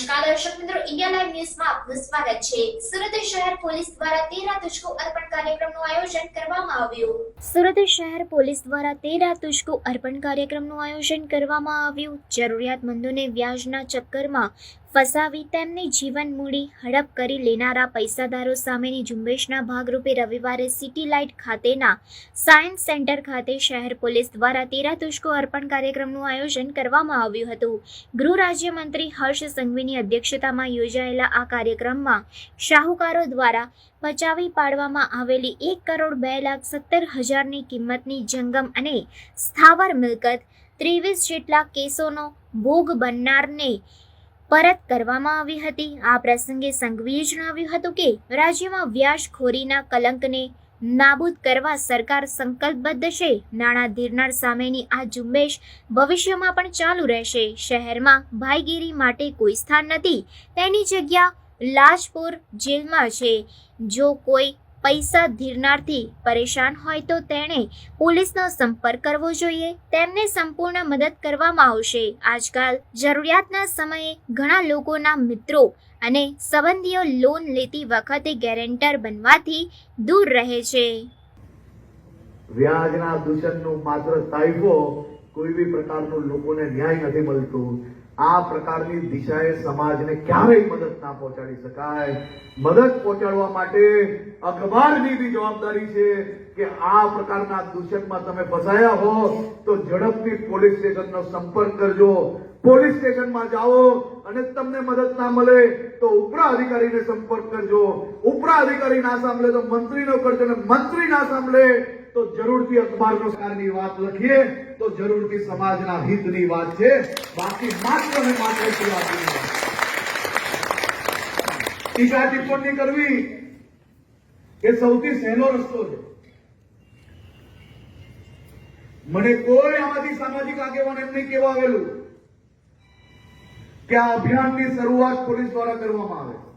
escada દર્શક મિત્રો India live ન્યૂઝમાં આપનું સ્વાગત છે. સુરત શહેર પોલીસ દ્વારા તેરા તુજકો અર્પણ કાર્યક્રમનું આયોજન કરવામાં આવ્યું. સુરત શહેર પોલીસ દ્વારા તેરા તુજકો અર્પણ કાર્યક્રમનું આયોજન કરવામાં આવ્યું. જરૂરિયાતમંદોને વ્યાજના ચક્કરમાં ફસાવી તેમની જીવન મૂડી હડપ કરી લેનારા પૈસાદારો સામેની ઝુંબેશના ભાગરૂપે રવિવારે સિટી લાઇટ ખાતેના સાયન્સ સેન્ટર ખાતે શહેર પોલીસ દ્વારા તેરા તુષ્કો અર્પણ કાર્યક્રમનું આયોજન કરવામાં આવ્યું હતું. ગૃહ રાજ્યમંત્રી હર્ષ સંઘવીની અધ્યક્ષતામાં યોજાયેલા આ કાર્યક્રમમાં શાહુકારો દ્વારા પચાવી પાડવામાં આવેલી એક કરોડ બે લાખ સત્તર હજારની કિંમતની જંગમ અને સ્થાવર મિલકત ત્રેવીસ જેટલા કેસોનો ભોગ બનનારને પરત કરવામાં આવી હતી. આ પ્રસંગે સંઘવીએ જણાવ્યું હતું કે રાજ્યમાં વ્યાજખોરીના કલંકને નાબૂદ કરવા સરકાર સંકલ્પબદ્ધ છે. નાણાં ધીરનાર સામેની આ ઝુંબેશ ભવિષ્યમાં પણ ચાલુ રહેશે. શહેરમાં ભાઈગીરી માટે કોઈ સ્થાન નથી. તેની જગ્યા લાજપુર જેલમાં છે. જો કોઈ પૈસા ધીરનારથી પરેશાન હોય તો તેણે પોલીસનો સંપર્ક કરવો જોઈએ. તેમને સંપૂર્ણ મદદ કરવામાં આવશે. આજકાલ જરૂરિયાતના સમયે ઘણા લોકોના મિત્રો અને સંબંધીઓ લોન લેતી વખતે ગેરેન્ટર બનવાથી દૂર રહે છે. વ્યાજના દૂષણનું માત્ર તાઇફો કોઈ બી પ્રકારનું લોકોને ન્યાય નથી મળતું. આ પ્રકારની દિશાએ સમાજને ક્યારેય મદદ ના પહોંચાડી શકાય. મદદ પહોંચાડવા માટે અખબારની બી જવાબદારી છે કે આ પ્રકારના દૂષણમાં તમે ફસાયા હો તો ઝડપથી પોલીસ સ્ટેશનનો સંપર્ક કરજો. પોલીસ સ્ટેશનમાં જાઓ અને તમને મદદ ના મળે તો ઉપરા અધિકારીને સંપર્ક કરજો. ઉપરા અધિકારી ના સાંભળે તો મંત્રીનો કરજો અને મંત્રી ના સાંભળે તો જરૂરથી અખબાર સારની વાત લખીએ, તો જરૂરથી સમાજના હિતની વાત છે. બાકી માત્ર ને માત્ર ટીકા ટિપ્પણી કરવી? એ સૌથી સહેલો રસ્તો છે. મને કોઈ આમાંથી સામાજિક આગેવાન એમ નહીં કહેવા આવેલું કે આ અભિયાનની શરૂઆત પોલીસ દ્વારા કરવામાં આવે.